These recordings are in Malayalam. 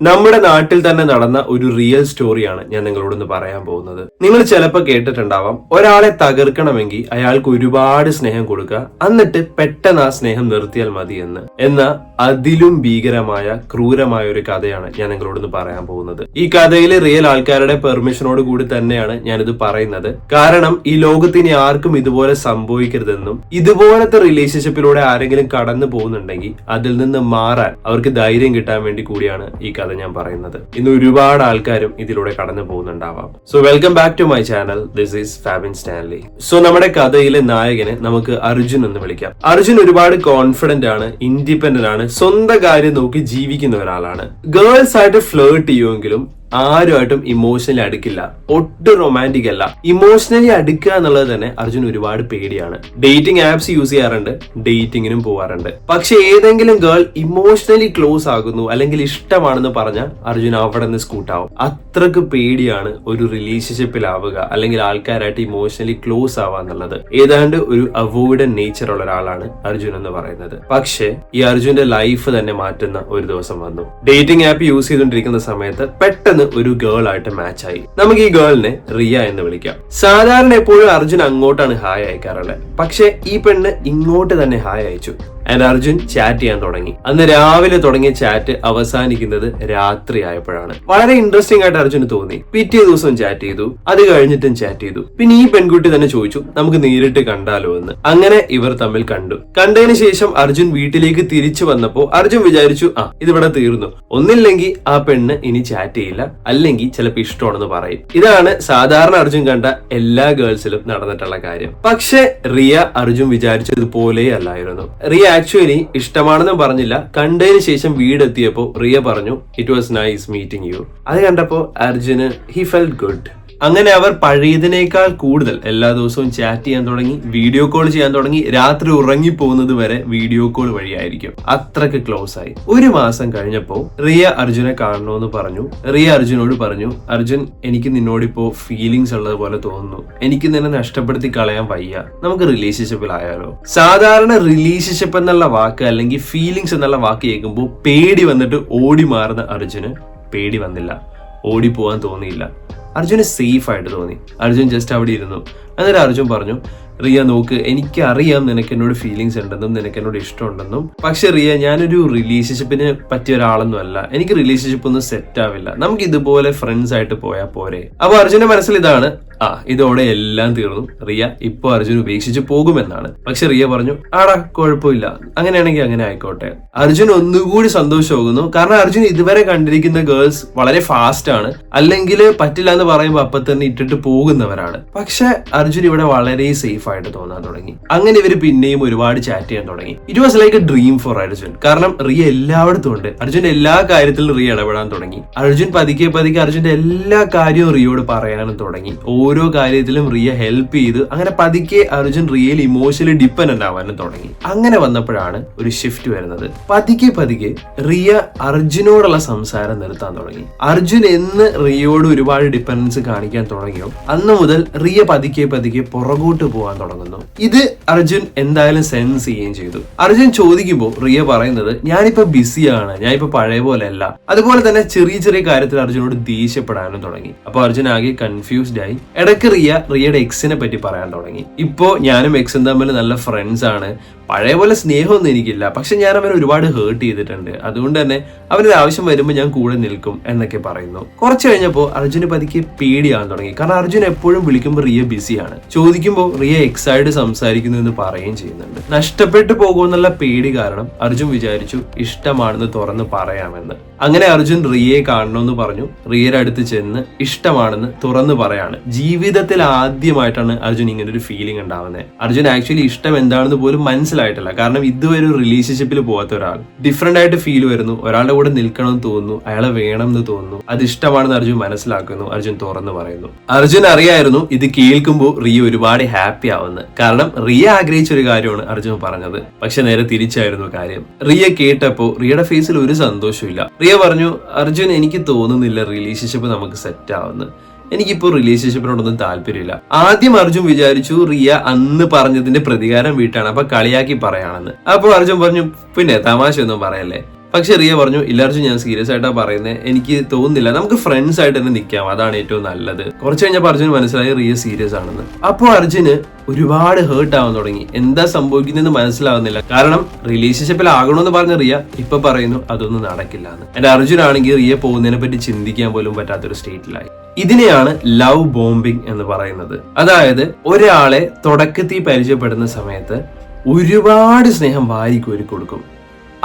നമ്മുടെ നാട്ടിൽ തന്നെ നടന്ന ഒരു റിയൽ സ്റ്റോറിയാണ് ഞാൻ നിങ്ങളോട് ഇന്ന് പറയാൻ പോകുന്നത്. നിങ്ങൾ ചിലപ്പോൾ കേട്ടിട്ടുണ്ടാവാം ഒരാളെ തകർക്കണമെങ്കിൽ അയാൾക്ക് ഒരുപാട് സ്നേഹം കൊടുക്കുക എന്നിട്ട് പെട്ടെന്ന് ആ സ്നേഹം നിർത്തിയാൽ മതി എന്ന്. എന്ന അതിലും ഭീകരമായ ക്രൂരമായ ഒരു കഥയാണ് ഞാൻ നിങ്ങളോട് ഇന്ന് പറയാൻ പോകുന്നത്. ഈ കഥയിലെ റിയൽ ആൾക്കാരുടെ പെർമിഷനോട് കൂടി തന്നെയാണ് ഞാനിത് പറയുന്നത്. കാരണം ഈ ലോകത്തിന് ആർക്കും ഇതുപോലെ സംഭവിക്കരുതെന്നും ഇതുപോലത്തെ റിലേഷൻഷിപ്പിലൂടെ ആരെങ്കിലും കടന്നു പോകുന്നുണ്ടെങ്കിൽ അതിൽ നിന്ന് മാറാൻ അവർക്ക് ധൈര്യം കിട്ടാൻ വേണ്ടി കൂടിയാണ് ഈ കഥ. ഞാൻ പറയുന്നത്. ഇന്ന് ഒരുപാട് ആൾക്കാരും ഇതിലൂടെ കടന്നു പോകുന്നുണ്ടാവാം. So welcome back to my channel this is Fabin Stanley so നമ്മുടെ കഥയിലെ നായകനെ നമുക്ക് അർജുൻ എന്ന് വിളിക്കാം. അർജുൻ ഒരുപാട് കോൺഫിഡന്റ് ആണ് ഇൻഡിപെൻഡന്റ് ആണ് സ്വന്തം കാര്യം നോക്കി ജീവിക്കുന്ന ഒരാളാണ്. ഗേൾസ് ആയിട്ട് ഫ്ലേർട്ട് ചെയ്യുമെങ്കിലും ആരുമായിട്ടും ഇമോഷണലി അടുക്കില്ല. ഒട്ടും റൊമാന്റിക് അല്ല. ഇമോഷണലി അടുക്കുക എന്നുള്ളത് തന്നെ അർജുൻ ഒരുപാട് പേടിയാണ്. ഡേറ്റിംഗ് ആപ്സ് യൂസ് ചെയ്യാറുണ്ട്. ഡേറ്റിങ്ങിനും പോവാറുണ്ട്. പക്ഷെ ഏതെങ്കിലും ഗേൾ ഇമോഷണലി ക്ലോസ് ആകുന്നു അല്ലെങ്കിൽ ഇഷ്ടമാണെന്ന് പറഞ്ഞാൽ അർജുൻ അവിടെ നിന്ന് സ്കൂട്ടാവും അത്രയ്ക്ക് പേടിയാണ് ഒരു റിലേഷൻഷിപ്പിൽ ആവുക അല്ലെങ്കിൽ ആൾക്കാരായിട്ട് ഇമോഷണലി ക്ലോസ് ആവുക എന്നുള്ളത്. ഏതാണ്ട് ഒരു അവോയ്ഡൻ നേച്ചർ ഉള്ള ഒരാളാണ് അർജുൻ എന്ന് പറയുന്നത്. പക്ഷേ ഈ അർജുന്റെ ലൈഫ് തന്നെ മാറ്റുന്ന ഒരു ദിവസം വന്നു. ഡേറ്റിംഗ് ആപ്പ് യൂസ് ചെയ്തുകൊണ്ടിരിക്കുന്ന സമയത്ത് പെട്ടെന്ന് ഒരു ഗേൾ ആയിട്ട് മാച്ച് ആയി. നമുക്ക് ഈ ഗേളിനെ റിയ എന്ന് വിളിക്കാം. സാധാരണ എപ്പോഴും അർജുൻ അങ്ങോട്ടാണ് ഹായ് അയക്കാറുള്ളത്. പക്ഷെ ഈ പെണ്ണ് ഇങ്ങോട്ട് തന്നെ ഹായ് അയച്ചു. ആൻഡ് അർജുൻ ചാറ്റ് ചെയ്യാൻ തുടങ്ങി. അന്ന് രാവിലെ തുടങ്ങിയ ചാറ്റ് അവസാനിക്കുന്നത് രാത്രി ആയപ്പോഴാണ്. വളരെ ഇൻട്രസ്റ്റിംഗ് ആയിട്ട് അർജുന് തോന്നി. പിറ്റേ ദിവസം ചാറ്റ് ചെയ്തു. അത് കഴിഞ്ഞിട്ടും ചാറ്റ് ചെയ്തു. പിന്നെ ഈ പെൺകുട്ടി തന്നെ ചോദിച്ചു നമുക്ക് നേരിട്ട് കണ്ടാലോ? എന്ന്. അങ്ങനെ ഇവർ തമ്മിൽ കണ്ടു. കണ്ടതിന് ശേഷം അർജുൻ വീട്ടിലേക്ക് തിരിച്ചു വന്നപ്പോ അർജുൻ വിചാരിച്ചു ആ ഇതിവിടെ തീർന്നു. ഒന്നില്ലെങ്കിൽ ആ പെണ്ണ് ഇനി ചാറ്റ് ചെയ്യില്ല. അല്ലെങ്കിൽ ചിലപ്പോൾ ഇഷ്ടമാണെന്ന് പറയും. ഇതാണ് സാധാരണ അർജുൻ കണ്ട എല്ലാ ഗേൾസിലും നടന്നിട്ടുള്ള കാര്യം. പക്ഷെ റിയ അർജുൻ വിചാരിച്ചതുപോലെ അല്ലായിരുന്നു റിയ ആക്ച്വലി ഇഷ്ടമാണെന്ന് പറഞ്ഞില്ല. കണ്ടതിന് ശേഷം വീടെത്തിയപ്പോ റിയ പറഞ്ഞു it was nice meeting you അത് കണ്ടപ്പോൾ അർജുന് ഹി ഫെൽ ഗുഡ് അങ്ങനെ അവർ പഴയതിനേക്കാൾ കൂടുതൽ എല്ലാ ദിവസവും ചാറ്റ് ചെയ്യാൻ തുടങ്ങി വീഡിയോ കോൾ ചെയ്യാൻ തുടങ്ങി. രാത്രി ഉറങ്ങി പോകുന്നത് വരെ വീഡിയോ കോൾ വഴിയായിരിക്കും. അത്രയ്ക്ക് ക്ലോസ് ആയി. ഒരു മാസം കഴിഞ്ഞപ്പോ റിയ അർജുനെ കാണണമെന്ന് പറഞ്ഞു. റിയ അർജുനോട് പറഞ്ഞു അർജുൻ എനിക്ക് നിന്നോടിപ്പോ ഫീലിങ്സ് ഉള്ളത് പോലെ തോന്നുന്നു. എനിക്ക് നിന്നെ നഷ്ടപ്പെടുത്തി കളയാൻ വയ്യ. നമുക്ക് റിലേഷൻഷിപ്പിൽ റിലേഷൻഷിപ്പിലായാലോ സാധാരണ റിലേഷൻഷിപ്പ് എന്നുള്ള വാക്ക് അല്ലെങ്കിൽ ഫീലിങ്സ് എന്നുള്ള വാക്ക് കേൾക്കുമ്പോൾ പേടി വന്നിട്ട് ഓടി മാറുന്ന അർജുന് പേടി വന്നില്ല. ഓടി പോവാൻ തോന്നിയില്ല. അർജുന് സേഫ് ആയിട്ട് തോന്നി. അർജുൻ ജസ്റ്റ് അവിടെ ഇരുന്നു. എന്നിട്ട് അർജുൻ പറഞ്ഞു റിയ നോക്ക് എനിക്കറിയാം നിനക്ക് എന്നോട് ഫീലിങ്സ് ഉണ്ടെന്നും നിനക്ക് എന്നോട് ഇഷ്ടമുണ്ടെന്നും. പക്ഷെ റിയ ഞാനൊരു റിലേഷൻഷിപ്പിന് പറ്റിയ ഒരാളൊന്നും അല്ല. എനിക്ക് റിലേഷൻഷിപ്പ് ഒന്നും സെറ്റ് ആവില്ല. നമുക്ക് ഇതുപോലെ ഫ്രണ്ട്സ് ആയിട്ട് പോയാൽ പോരെ. അപ്പൊ അർജുന്റെ മനസ്സിൽ ഇതാണ് ആ ഇതോടെ എല്ലാം തീർന്നു. റിയ ഇപ്പൊ അർജുൻ ഉപേക്ഷിച്ച് പോകുമെന്നാണ്. പക്ഷെ റിയ പറഞ്ഞു ആടാ കുഴപ്പമില്ല. അങ്ങനെയാണെങ്കിൽ അങ്ങനെ ആയിക്കോട്ടെ. അർജുൻ ഒന്നുകൂടി സന്തോഷമാകുന്നു. കാരണം അർജുൻ ഇതുവരെ കണ്ടിരിക്കുന്ന ഗേൾസ് വളരെ ഫാസ്റ്റ് ആണ്. അല്ലെങ്കിൽ പറ്റില്ല എന്ന് പറയുമ്പോൾ അപ്പൊ തന്നെ ഇട്ടിട്ട് പോകുന്നവരാണ്. പക്ഷെ അർജുൻ ഇവിടെ വളരെ സേഫ് ആയിട്ട് തോന്നാൻ തുടങ്ങി. അങ്ങനെ ഇവർ പിന്നെയും ഒരുപാട് ചാറ്റ് ചെയ്യാൻ തുടങ്ങി. It was like a dream for Arjun. കാരണം റിയ എല്ലായിടത്തും ഉണ്ട്. അർജുൻ എല്ലാ കാര്യത്തിലും റിയ ഇടപെടാൻ തുടങ്ങി. അർജുൻ പതുക്കെ പതുക്കെ അർജുന്റെ എല്ലാ കാര്യവും റിയോട് പറയാനും തുടങ്ങി. ഓരോ കാര്യത്തിലും റിയ ഹെൽപ്പ് ചെയ്ത് അങ്ങനെ പതുക്കെ അർജുൻ റിയയിൽ ഇമോഷണലി ഡിപ്പെൻഡന്റ് ആവാനും തുടങ്ങി. അങ്ങനെ വന്നപ്പോഴാണ് ഒരു ഷിഫ്റ്റ് വരുന്നത്. പതുക്കെ പതുക്കെ റിയ അർജുനോടുള്ള സംസാരം നിർത്താൻ തുടങ്ങി. അർജുൻ എന്ന് റിയയോട് ഒരുപാട് ഡിപ്പെൻഡൻസ് കാണിക്കാൻ തുടങ്ങിയോ? അന്ന് മുതൽ റിയ പതുക്കെ പതുക്കെ പുറകോട്ട് പോകാൻ തുടങ്ങുന്നു. ഇത് അർജുൻ എന്തായാലും സെൻസ് ചെയ്യുകയും ചെയ്തു. അർജുൻ ചോദിക്കുമ്പോൾ റിയ പറയുന്നത് ഞാനിപ്പോ ബിസിയാണ് ഞാനിപ്പോ പഴയ പോലെ അല്ല അതുപോലെ തന്നെ ചെറിയ ചെറിയ കാര്യത്തിൽ അർജുനോട് ദേഷ്യപ്പെടാനും തുടങ്ങി. അപ്പൊ അർജുൻ ആകെ കൺഫ്യൂസ്ഡ് ആയി. ഇടയ്ക്ക് റിയ റിയയുടെ എക്സിനെ പറ്റി പറയാൻ തുടങ്ങി. ഇപ്പോൾ ഞാനും എക്സും തമ്മിൽ നല്ല ഫ്രണ്ട്സ് ആണ്. പഴയ പോലെ സ്നേഹമൊന്നും എനിക്കില്ല. പക്ഷെ ഞാൻ അവനെ ഒരുപാട് ഹേർട്ട് ചെയ്തിട്ടുണ്ട്. അതുകൊണ്ട് തന്നെ അവനൊരു ആവശ്യം വരുമ്പോൾ ഞാൻ കൂടെ നിൽക്കും എന്നൊക്കെ പറയുന്നു. കുറച്ച് കഴിഞ്ഞപ്പോൾ അർജുന് പതിക്ക് പേടിയാകാൻ തുടങ്ങി. കാരണം അർജുൻ എപ്പോഴും വിളിക്കുമ്പോൾ റിയ ബിസിയാണ്. ചോദിക്കുമ്പോൾ റിയ എക്സൈഡ് സംസാരിക്കുന്നു എന്ന് പറയുകയും ചെയ്യുന്നുണ്ട്. നഷ്ടപ്പെട്ടു പോകുമെന്നുള്ള പേടി കാരണം അർജുൻ വിചാരിച്ചു ഇഷ്ടമാണെന്ന് തുറന്ന് പറയാമെന്ന്. അങ്ങനെ അർജുൻ റിയയെ കാണണമെന്ന് പറഞ്ഞു. റിയയുടെ അടുത്ത് ചെന്ന് ഇഷ്ടമാണെന്ന് തുറന്നു പറയാണ്. ജീവിതത്തിൽ ആദ്യമായിട്ടാണ് അർജുൻ ഇങ്ങനെ ഒരു ഫീലിംഗ് ഉണ്ടാവുന്നത് അർജുൻ ആക്ച്വലി ഇഷ്ടം എന്താണെന്ന് പോലും മനസ്സിലായിട്ടില്ല. കാരണം ഇതുവരെ ഒരു റിലേഷൻഷിപ്പിൽ പോകാത്ത ഒരാൾ. ഡിഫറെന്റ് ആയിട്ട് ഫീൽ വരുന്നു. ഒരാളുടെ കൂടെ നിൽക്കണം എന്ന് തോന്നുന്നു. അയാളെ വേണം എന്ന് തോന്നുന്നു. അത് ഇഷ്ടമാണെന്ന് അർജുൻ മനസ്സിലാക്കുന്നു. അർജുൻ തുറന്നു പറയുന്നു. അർജുൻ അറിയായിരുന്നു ഇത് കേൾക്കുമ്പോൾ റിയ ഒരുപാട് ഹാപ്പി ആവുന്നു. കാരണം റിയ ആഗ്രഹിച്ച ഒരു കാര്യമാണ് അർജുൻ പറഞ്ഞത്. പക്ഷെ നേരെ തിരിച്ചായിരുന്നു കാര്യം. റിയ കേട്ടപ്പോ റിയയുടെ ഫേസിൽ ഒരു സന്തോഷമില്ല റിയ പറഞ്ഞു അർജുൻ എനിക്ക് തോന്നുന്നില്ല റിലേഷൻഷിപ്പ് നമുക്ക് സെറ്റ് ആവുന്നു. എനിക്കിപ്പോ റിലേഷൻഷിപ്പിനോടൊന്നും താല്പര്യമില്ല. ആദ്യം അർജുൻ വിചാരിച്ചു റിയ അന്ന് പറഞ്ഞതിന്റെ പ്രതികാരം വീട്ടാണ്. അപ്പൊ കളിയാക്കി പറയാണെന്ന്. അപ്പോൾ അർജുൻ പറഞ്ഞു പിന്നെ തമാശ ഒന്നും പറയല്ലേ? പക്ഷെ റിയ പറഞ്ഞു ഇല്ല ഞാൻ സീരിയസ് ആയിട്ടാ പറയുന്നത് എനിക്ക് തോന്നുന്നില്ല. നമുക്ക് ഫ്രണ്ട്സ് ആയിട്ട് തന്നെ നിൽക്കാം. അതാണ് ഏറ്റവും നല്ലത്. കുറച്ച് കഴിഞ്ഞപ്പോൾ അർജുൻ മനസ്സിലായി റിയ സീരിയസ് ആണെന്ന്. അപ്പോൾ അർജുന് ഒരുപാട് ഹേർട്ട് ആവാൻ തുടങ്ങി. എന്താ സംഭവിക്കുന്നതെന്ന് മനസ്സിലാവുന്നില്ല. കാരണം റിലേഷൻഷിപ്പിൽ ആകണമെന്ന് പറഞ്ഞ റിയ ഇപ്പൊ പറയുന്നു അതൊന്നും നടക്കില്ല എന്ന് എന്റെ അർജുൻ ആണെങ്കിൽ റിയ പോകുന്നതിനെ പറ്റി ചിന്തിക്കാൻ പോലും പറ്റാത്തൊരു സ്റ്റേറ്റിലായി ഇതിനെയാണ് ലവ് ബോംബിംഗ് എന്ന് പറയുന്നത്. അതായത് ഒരാളെ തുടക്കത്തിൽ പരിചയപ്പെടുന്ന സമയത്ത് ഒരുപാട് സ്നേഹം വാരിക്കോരി കൊടുക്കും.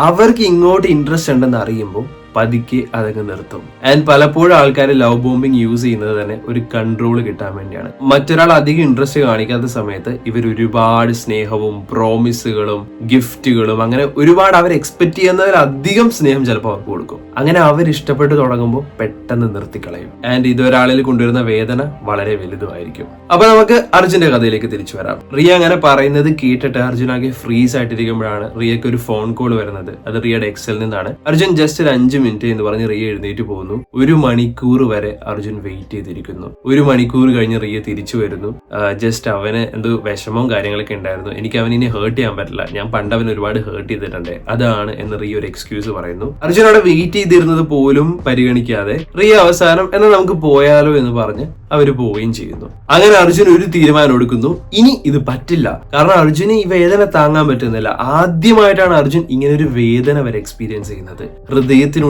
അവർക്ക് ഇങ്ങോട്ട് ഇൻട്രസ്റ്റ് ഉണ്ടെന്ന് അറിയുമ്പോൾ പതുക്കെ അതങ്ങ് നിർത്തും. ആൻഡ് പലപ്പോഴും ആൾക്കാർ ലവ് ബോംബിങ് യൂസ് ചെയ്യുന്നത് തന്നെ ഒരു കൺട്രോൾ കിട്ടാൻ വേണ്ടിയാണ്. മറ്റൊരാൾ അധികം ഇൻട്രസ്റ്റ് കാണിക്കാത്ത സമയത്ത് ഇവർ ഒരുപാട് സ്നേഹവും പ്രോമിസുകളും ഗിഫ്റ്റുകളും അങ്ങനെ ഒരുപാട് അവർ എക്സ്പെക്ട് ചെയ്യുന്നവരധികം സ്നേഹം ചിലപ്പോൾ അവർക്ക് കൊടുക്കും. അങ്ങനെ അവർ ഇഷ്ടപ്പെട്ട് തുടങ്ങുമ്പോൾ പെട്ടെന്ന് നിർത്തിക്കളയും. ആൻഡ് ഇതൊരാളിൽ കൊണ്ടുവരുന്ന വേദന വളരെ വലുതുമായിരിക്കും. അപ്പൊ നമുക്ക് അർജുന്റെ കഥയിലേക്ക് തിരിച്ചു വരാം. റിയ അങ്ങനെ പറയുന്നത് കേട്ടിട്ട് അർജുൻ ആകെ ഫ്രീസ് ആയിട്ടിരിക്കുമ്പോഴാണ് റിയക്ക് ഒരു ഫോൺ കോൾ വരുന്നത്. അത് റിയയുടെ എക്സൽ നിന്നാണ്. അർജുൻ ജസ്റ്റ് ഒരു അഞ്ച് മിനിറ്റ് എന്ന് പറഞ്ഞ് റിയ എഴുന്നേറ്റ് പോകുന്നു. ഒരു മണിക്കൂർ വരെ അർജുൻ വെയിറ്റ് ചെയ്തിരിക്കുന്നു. ഒരു മണിക്കൂർ കഴിഞ്ഞ് റിയ തിരിച്ചു വരുന്നു. ജസ്റ്റ് അവന് എന്തോ വിഷമവും കാര്യങ്ങളൊക്കെ ഉണ്ടായിരുന്നു. എനിക്ക് അവൻ ഇനി ഹേർട്ട് ചെയ്യാൻ പറ്റില്ല. ഞാൻ പണ്ട് അവൻ ഒരുപാട് ഹേർട്ട് ചെയ്തിട്ടുണ്ട്. അതാണ് എന്ന് റിയ ഒരു എക്സ്ക്യൂസ് പറയുന്നു. അർജുൻ അവിടെ വെയിറ്റ് ചെയ്തിരുന്നത് പോലും പരിഗണിക്കാതെ റിയ അവസാനം എന്നാൽ നമുക്ക് പോയാലോ എന്ന് പറഞ്ഞ് അവർ പോവുകയും ചെയ്യുന്നു. അങ്ങനെ അർജുൻ ഒരു തീരുമാനം എടുക്കുന്നു. ഇനി ഇത് പറ്റില്ല. കാരണം അർജുന് ഈ വേദന താങ്ങാൻ പറ്റുന്നില്ല. ആദ്യമായിട്ടാണ് അർജുൻ ഇങ്ങനെ ഒരു വേദന വരെ എക്സ്പീരിയൻസ് ചെയ്യുന്നത്.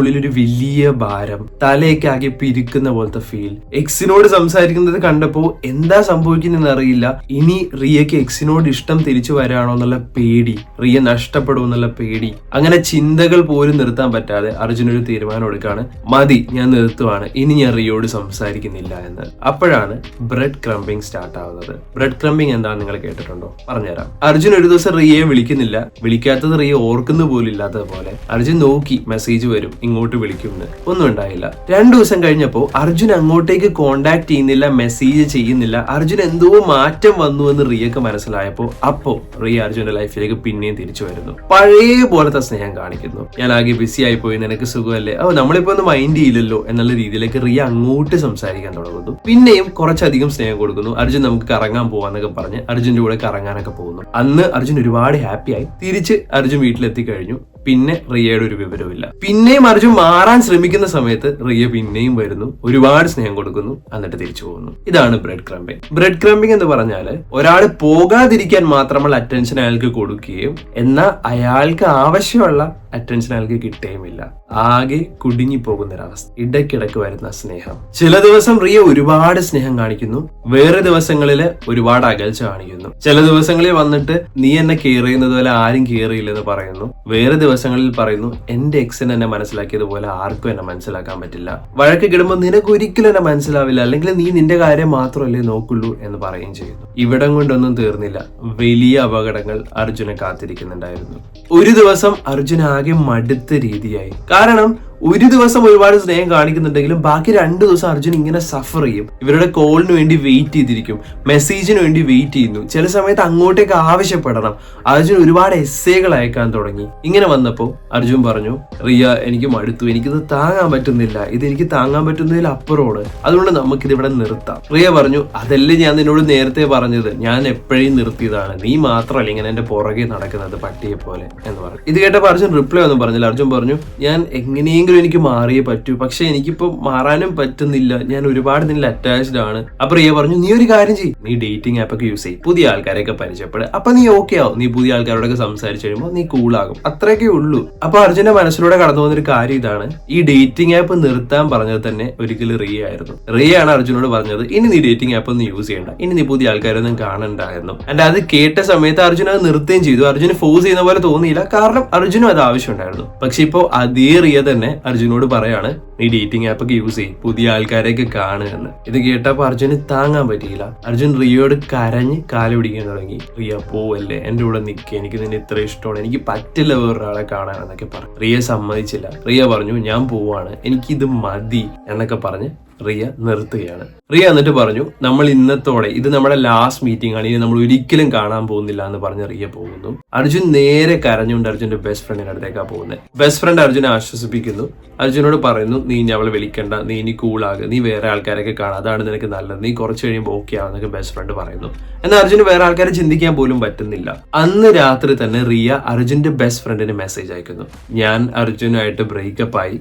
ഹൃദയത്തിനുള്ളിൽ ഒരു വലിയ ഭാരം തലയൊക്കെ പിരിക്കുന്ന പോലത്തെ ഫീൽ എക്സിനോട് സംസാരിക്കുന്നത് കണ്ടപ്പോ എന്താ സംഭവിക്കുന്നതെന്ന് അറിയില്ല ഇനി റിയക്ക് എക്സിനോട് ഇഷ്ടം തിരിച്ചു വരാണോ എന്നുള്ള പേടി റിയ നഷ്ടപ്പെടും എന്നുള്ള പേടി. അങ്ങനെ ചിന്തകൾ പോലും നിർത്താൻ പറ്റാതെ അർജുൻ ഒരു തീരുമാനം എടുക്കാണ്. മതി ഞാൻ നിർത്തുവാണ്. ഇനി ഞാൻ റിയോട് സംസാരിക്കുന്നില്ല എന്ന്. അപ്പോഴാണ് ബ്രെഡ് ക്രംബിംഗ് സ്റ്റാർട്ട് ആവുന്നത്. ബ്രെഡ് ക്രംബിംഗ് എന്താണ് നിങ്ങൾ കേട്ടിട്ടുണ്ടോ? പറഞ്ഞുതരാം. അർജുൻ ഒരു ദിവസം റിയയെ വിളിക്കുന്നില്ല. വിളിക്കാത്തത് റിയ ഓർക്കുന്ന പോലും ഇല്ലാത്തത് പോലെ അർജുൻ നോക്കി മെസ്സേജ് വരും. ഇങ്ങോട്ട് വിളിക്കുമെന്ന് ഒന്നും ഉണ്ടായില്ല. രണ്ടു ദിവസം കഴിഞ്ഞപ്പോൾ അർജുൻ അങ്ങോട്ടേക്ക് കോണ്ടാക്ട് ചെയ്യുന്നില്ല മെസ്സേജ് ചെയ്യുന്നില്ല. അർജുൻ എന്തോ മാറ്റം വന്നു എന്ന് റിയക്ക് മനസ്സിലായപ്പോ അപ്പോ റിയ അർജുന്റെ ലൈഫിലേക്ക് പിന്നെയും തിരിച്ചു വരുന്നു. പഴയ പോലത്തെ സ്നേഹം കാണിക്കുന്നു. ഞാൻ ആകെ ബിസി ആയി പോയി നിനക്ക് സുഖമല്ലേ? ഓ നമ്മളിപ്പോ ഒന്ന് മൈൻഡ് ചെയ്യില്ലല്ലോ എന്നുള്ള രീതിയിലേക്ക് റിയ അങ്ങോട്ട് സംസാരിക്കാൻ തുടങ്ങുന്നു. പിന്നെയും കുറച്ചധികം സ്നേഹം കൊടുക്കുന്നു. അർജുൻ നമുക്ക് കറങ്ങാൻ പോവാന്നൊക്കെ പറഞ്ഞ് അർജുന്റെ കൂടെ കറങ്ങാനൊക്കെ പോകുന്നു. അന്ന് അർജുൻ ഒരുപാട് ഹാപ്പിയായി തിരിച്ച് അർജുൻ വീട്ടിലെത്തി കഴിഞ്ഞു പിന്നെ റിയയുടെ ഒരു വിവരമില്ല പിന്നെയും അർജുൻ മാറാൻ ശ്രമിക്കുന്ന സമയത്ത് റിയ പിന്നെയും വരുന്നു ഒരുപാട് സ്നേഹം കൊടുക്കുന്നു എന്നിട്ട് തിരിച്ചു പോകുന്നു. ഇതാണ് ബ്രെഡ് ക്രംബിംഗ് ബ്രെഡ് ക്രംബിംഗ് എന്ന് പറഞ്ഞാൽ ഒരാൾ പോകാതിരിക്കാൻ മാത്രമുള്ള അറ്റൻഷൻ അയാൾക്ക് കൊടുക്കുകയും എന്നാൽ അയാൾക്ക് ആവശ്യമുള്ള അറ്റൻഷൻ അയാൾക്ക് കിട്ടുകയുമില്ല ആകെ കുടുങ്ങി പോകുന്ന ഒരവസ്ഥ ഇടയ്ക്കിടയ്ക്ക് വരുന്ന സ്നേഹം. ചില ദിവസം റിയ ഒരുപാട് സ്നേഹം കാണിക്കുന്നു. വേറെ ദിവസങ്ങളിൽ ഒരുപാട് അകൽച്ച കാണിക്കുന്നു. ചില ദിവസങ്ങളിൽ വന്നിട്ട് നീ എന്നെ കെയർ ചെയ്യുന്നത് പോലെ ആരും കെയർ ചെയ്യില്ലെന്ന് പറയുന്നു. വേറെ ദിവസങ്ങളിൽ പറയുന്നു എന്റെ എക്സിന് എന്നെ മനസ്സിലാക്കിയതുപോലെ ആർക്കും എന്നെ മനസ്സിലാക്കാൻ പറ്റില്ല. വഴക്ക് കിടുമ്പോൾ നിനക്ക് ഒരിക്കലും എന്നെ മനസ്സിലാവില്ല. അല്ലെങ്കിൽ നീ നിന്റെ കാര്യം മാത്രമല്ലേ നോക്കുള്ളൂ എന്ന് പറയുകയും ചെയ്യുന്നു. ഇവിടം കൊണ്ടൊന്നും തീർന്നില്ല. വലിയ അപകടങ്ങൾ അർജുനെ കാത്തിരിക്കുന്നുണ്ടായിരുന്നു. ഒരു ദിവസം അർജുൻ ആകെ മടുത്ത രീതിയായി. കാരണം ഒരു ദിവസം ഒരുപാട് സ്നേഹം കാണിക്കുന്നുണ്ടെങ്കിലും ബാക്കി രണ്ട് ദിവസം അർജുൻ ഇങ്ങനെ സഫർ ചെയ്യും. ഇവരുടെ കോളിന് വേണ്ടി വെയിറ്റ് ചെയ്തിരിക്കും. മെസ്സേജിന് വേണ്ടി വെയിറ്റ് ചെയ്യുന്നു. ചില സമയത്ത് അങ്ങോട്ടേക്ക് ആവശ്യപ്പെടണം. അർജുൻ ഒരുപാട് എസ്സേകൾ അയക്കാൻ തുടങ്ങി. ഇങ്ങനെ വന്നപ്പോൾ അർജുൻ പറഞ്ഞു റിയ എനിക്ക് മടുത്തു. എനിക്കിത് താങ്ങാൻ പറ്റുന്നില്ല. ഇത് എനിക്ക് താങ്ങാൻ പറ്റുന്നതിൽ അപ്പുറമാണ്. അതുകൊണ്ട് നമുക്കിത് ഇവിടെ നിർത്താം. റിയ പറഞ്ഞു അതല്ലേ ഞാൻ നിന്നോട് നേരത്തെ പറഞ്ഞത്. ഞാൻ എപ്പോഴും നിർത്തിയതാണ്. നീ മാത്രമല്ല ഇങ്ങനെ എന്റെ പുറകെ നടക്കുന്നത് പട്ടിയെ പോലെ എന്ന് പറഞ്ഞു. ഇത് കേട്ടപ്പോൾ അർജുൻ റിപ്ലൈ ഒന്നും പറഞ്ഞില്ല. അർജുൻ പറഞ്ഞു ഞാൻ എങ്ങനെയെങ്കിലും എനിക്ക് മാറിയേ പറ്റൂ. പക്ഷെ എനിക്കിപ്പോ മാറാനും പറ്റുന്നില്ല. ഞാൻ ഒരുപാട് നിന്നിൽ അറ്റാച്ച്ഡ് ആണ്. അപ്പൊ റിയ പറഞ്ഞു നീ ഒരു കാര്യം ചെയ്യും. നീ ഡേറ്റിംഗ് ആപ്പ് ഒക്കെ യൂസ് ചെയ്യും. പുതിയ ആൾക്കാരെയൊക്കെ പരിചയപ്പെടുക അപ്പൊ നീ ഓക്കെ ആവും. നീ പുതിയ ആൾക്കാരോടൊക്കെ സംസാരിച്ചു കഴിയുമ്പോൾ നീ കൂളാകും അത്രയൊക്കെ ഉള്ളൂ. അപ്പൊ അർജുന്റെ മനസ്സിലൂടെ കടന്നു പോകുന്ന ഒരു കാര്യം ഇതാണ്. ഈ ഡേറ്റിംഗ് ആപ്പ് നിർത്താൻ പറഞ്ഞത് തന്നെ ഒരിക്കലും റിയ ആയിരുന്നു. റിയ ആണ് അർജുനോട് പറഞ്ഞത് ഇനി നീ ഡേറ്റിംഗ് ആപ്പ് ഒന്നും യൂസ് ചെയ്യണ്ട. ഇനി നീ പുതിയ ആൾക്കാരൊന്നും കാണണ്ടായിരുന്നു ആൻഡ് അത് കേട്ട സമയത്ത് അർജുൻ അത് നിർത്തുകയും ചെയ്തു. അർജുന് ഫോഴ്സ് ചെയ്യുന്ന പോലെ തോന്നിയില്ല. കാരണം അർജുനും അത് ആവശ്യമുണ്ടായിരുന്നു. പക്ഷെ ഇപ്പോ അതേ റിയ തന്നെ അർജുനോട് പറയാണ് നീ ഡേറ്റിംഗ് ആപ്പ് ഒക്കെ യൂസ് ചെയ്യും പുതിയ ആൾക്കാരെയൊക്കെ കാണുക എന്ന്. ഇത് കേട്ടപ്പോൾ അർജുന് താങ്ങാൻ പറ്റിയില്ല. അർജുൻ റിയോട് കരഞ്ഞ് കാല പിടിക്കാൻ തുടങ്ങി. റിയ പോവല്ലേ? എന്റെ കൂടെ നിൽക്കുക എനിക്ക് നിന്നെ ഇത്ര ഇഷ്ടമാണ്. എനിക്ക് പറ്റില്ല വേറൊരാളെ കാണാൻ എന്നൊക്കെ പറഞ്ഞു. റിയ സമ്മതിച്ചില്ല. റിയ പറഞ്ഞു ഞാൻ പോവാണ്. എനിക്കിത് മതി എന്നൊക്കെ പറഞ്ഞ് റിയ നിർത്തുകയാണ്. റിയ എന്നിട്ട് പറഞ്ഞു നമ്മൾ ഇന്നത്തോടെ ഇത് നമ്മുടെ ലാസ്റ്റ് മീറ്റിംഗ് ആണ്. ഇനി നമ്മൾ ഒരിക്കലും കാണാൻ പോകുന്നില്ല എന്ന് പറഞ്ഞ് റിയ പോകുന്നു. അർജുൻ നേരെ കരഞ്ഞുകൊണ്ട് അർജുന്റെ ബെസ്റ്റ് ഫ്രണ്ടിന്റെ അടുത്തേക്കാ പോകുന്നത് ബെസ്റ്റ് ഫ്രണ്ട് അർജുനെ ആശ്വസിപ്പിക്കുന്നു. അർജുനോട് പറയുന്നു നീ ഇനി അവളെ വിളിക്കണ്ട. നീ ഇനി കൂളാകുക നീ വേറെ ആൾക്കാരൊക്കെ കാണാം. അതാണ് നിനക്ക് നല്ലത്. നീ കുറച്ച് കഴിയുമ്പോൾ ഓക്കെ ആവുന്നൊക്കെ ബെസ്റ്റ് ഫ്രണ്ട് പറയുന്നു. എന്നാൽ അർജുന് വേറെ ആൾക്കാരെ ചിന്തിക്കാൻ പോലും പറ്റുന്നില്ല. അന്ന് രാത്രി തന്നെ റിയ അർജുന്റെ ബെസ്റ്റ് ഫ്രണ്ടിന് മെസ്സേജ് അയക്കുന്നു. ഞാൻ അർജുനായിട്ട് ബ്രേക്കപ്പ് ആയി.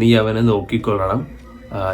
നീ അവനെ നോക്കിക്കൊള്ളണം.